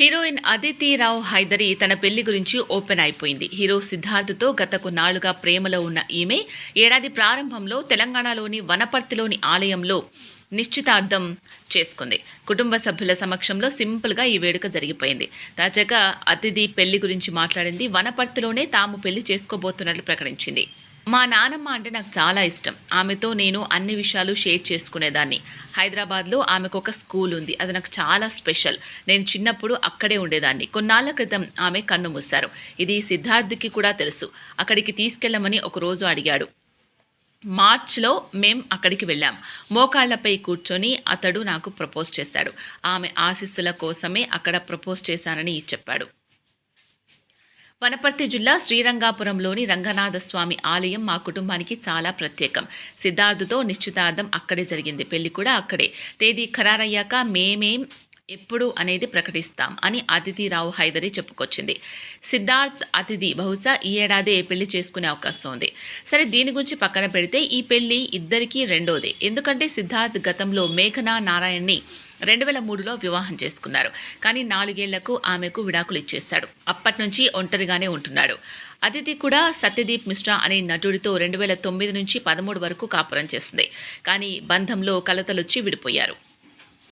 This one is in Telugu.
హీరోయిన్ అదితి రావు హైదరి తన పెళ్ళి గురించి ఓపెన్ అయిపోయింది. హీరో సిద్ధార్థ్తో గత కొన్నాళ్ళుగా ప్రేమలో ఉన్న ఈమె ఏడాది ప్రారంభంలో తెలంగాణలోని వనపర్తిలోని ఆలయంలో నిశ్చితార్థం చేసుకుంది. కుటుంబ సభ్యుల సమక్షంలో సింపుల్గా ఈ వేడుక జరిగిపోయింది. తాజాగా అతిథి పెళ్ళి గురించి మాట్లాడింది. వనపర్తిలోనే తాము పెళ్ళి చేసుకోబోతున్నట్లు ప్రకటించింది. మా నానమ్మ అంటే నాకు చాలా ఇష్టం. ఆమెతో నేను అన్ని విషయాలు షేర్ చేసుకునేదాన్ని. హైదరాబాద్లో ఆమెకు ఒక స్కూల్ ఉంది. అది నాకు చాలా స్పెషల్. నేను చిన్నప్పుడు అక్కడే ఉండేదాన్ని. కొన్నాళ్ళ క్రితం ఆమె కన్ను మూశారు. ఇది సిద్ధార్థ్కి కూడా తెలుసు. అక్కడికి తీసుకెళ్ళమని ఒక రోజు అడిగాడు. మార్చ్లో మేం అక్కడికి వెళ్ళాం. మోకాళ్ళపై కూర్చొని అతడు నాకు ప్రపోజ్ చేశాడు. ఆమె ఆశీస్సుల కోసమే అక్కడ ప్రపోజ్ చేశానని చెప్పాడు. వనపర్తి జిల్లా శ్రీరంగాపురంలోని రంగనాథస్వామి ఆలయం మా కుటుంబానికి చాలా ప్రత్యేకం. సిద్ధార్థుతో నిశ్చితార్థం అక్కడే జరిగింది. పెళ్ళి కూడా అక్కడే. తేదీ ఖరారయ్యాక మేమేం ఎప్పుడు అనేది ప్రకటిస్తాం అని అతిథిరావు హైదరి చెప్పుకొచ్చింది. సిద్ధార్థ్ అతిథి బహుశా ఈ ఏడాదే పెళ్ళి చేసుకునే అవకాశం ఉంది. సరే దీని గురించి పక్కన పెడితే ఈ పెళ్ళి ఇద్దరికీ రెండోదే. ఎందుకంటే సిద్ధార్థ్ గతంలో మేఘనా నారాయణ్ని రెండు వేల మూడులో వివాహం చేసుకున్నారు. కానీ నాలుగేళ్ళకు ఆమెకు విడాకులు ఇచ్చేశాడు. అప్పటి నుంచి ఒంటరిగానే ఉంటున్నాడు. అతిథి కూడా సత్యదీప్ మిశ్రా అనే నటుడితో రెండు వేల తొమ్మిది నుంచి పదమూడు వరకు కాపురం చేసింది. కానీ బంధంలో కలతలొచ్చి విడిపోయారు.